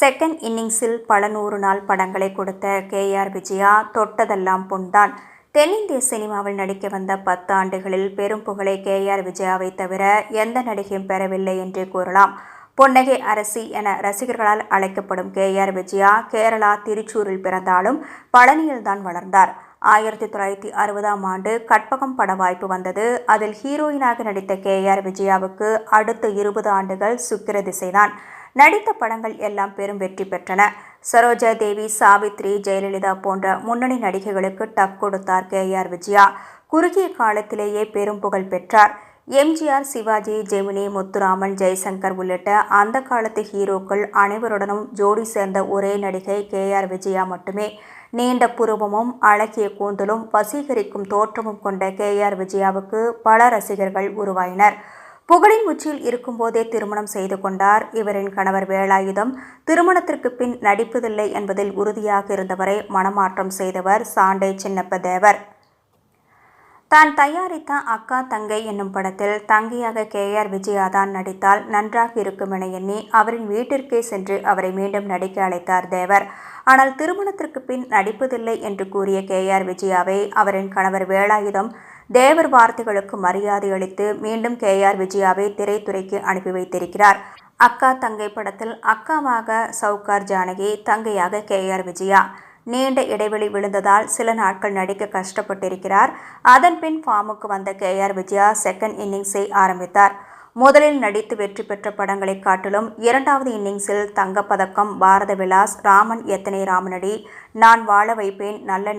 Second இன்னிங்ஸில் பல நூறு நாள் படங்களை கொடுத்த கே. ஆர். விஜயா தொட்டதெல்லாம் பொன்தான் தென்னிந்திய சினிமாவில் நடிக்க வந்த பத்து ஆண்டுகளில் பெரும் புகழை கே. ஆர். விஜயாவை தவிர எந்த நடிகையும் பெறவில்லை என்று கூறலாம். பொன்னகை அரசி என ரசிகர்களால் அழைக்கப்படும் கே. ஆர். விஜயா கேரளா திருச்சூரில் பிறந்தாலும் பழனியில்தான் வளர்ந்தார். ஆயிரத்தி தொள்ளாயிரத்தி அறுபதாம் ஆண்டு கற்பகம் பட வாய்ப்பு வந்தது. அதில் ஹீரோயினாக நடித்த கே ஆர் விஜயாவுக்கு அடுத்த இருபது ஆண்டுகள் சுக்கிர திசைதான். நடித்த படங்கள் எல்லாம் பெரும் வெற்றி பெற்றன. சரோஜா தேவி சாவித்ரி ஜெயலலிதா போன்ற முன்னணி நடிகைகளுக்கு டக் கொடுத்தார் கே ஆர் விஜயா. குறுகிய காலத்திலேயே பெரும் புகழ் பெற்றார். எம்ஜிஆர் சிவாஜி ஜெமினி முத்துராமன் ஜெய்சங்கர் உள்ளிட்ட அந்த காலத்து ஹீரோக்கள் அனைவருடனும் ஜோடி சேர்ந்த ஒரே நடிகை கே ஆர் விஜயா மட்டுமே நீண்ட புருவமும் அழகிய கூந்தலும் வசீகரிக்கும் தோற்றமும் கொண்ட கே ஆர் விஜயாவுக்கு பல ரசிகர்கள் உருவாயினர். புகழின் உச்சியில் இருக்கும்போதே திருமணம் செய்து கொண்டார். இவரின் கணவர் வேலாயுதம் திருமணத்திற்கு பின் நடிப்பதில்லை என்பதில் உறுதியாக இருந்தவரை மனமாற்றம் செய்தவர் சாண்டை சின்னப்ப தேவர். தான் தயாரித்த அக்கா தங்கை என்னும் படத்தில் தங்கையாக கே ஆர் விஜயா தான் நடித்தால் நன்றாக இருக்கும் என எண்ணி அவரின் வீட்டிற்கே சென்று அவரை மீண்டும் நடிக்க அழைத்தார் தேவர். ஆனால் திருமணத்திற்கு பின் நடிப்பதில்லை என்று கூறிய கே ஆர் விஜயாவை அவரின் கணவர் வேலாயுதம் தேவர் வார்த்தைகளுக்கு மரியாதை அளித்து மீண்டும் கே ஆர் விஜயாவை திரைத்துறைக்கு அனுப்பி வைத்திருக்கிறார். அக்கா தங்கை படத்தில் அக்காவாக சவுகார் ஜானகி தங்கையாக கே ஆர் விஜயா. நீண்ட இடைவெளி விழுந்ததால் சில நாட்கள் நடிக்க கஷ்டப்பட்டிருக்கிறார். அதன் பின் ஃபார்முக்கு வந்த கே. ஆர். விஜயா செகண்ட் இன்னிங்ஸை ஆரம்பித்தார். முதலில் நடித்து வெற்றி பெற்ற படங்களை காட்டிலும் இரண்டாவது இன்னிங்ஸில் தங்கப்பதக்கம் பாரத விலாஸ் ராமன் எத்தனை ராமனடி நான் வாழ வைப்பேன் நல்ல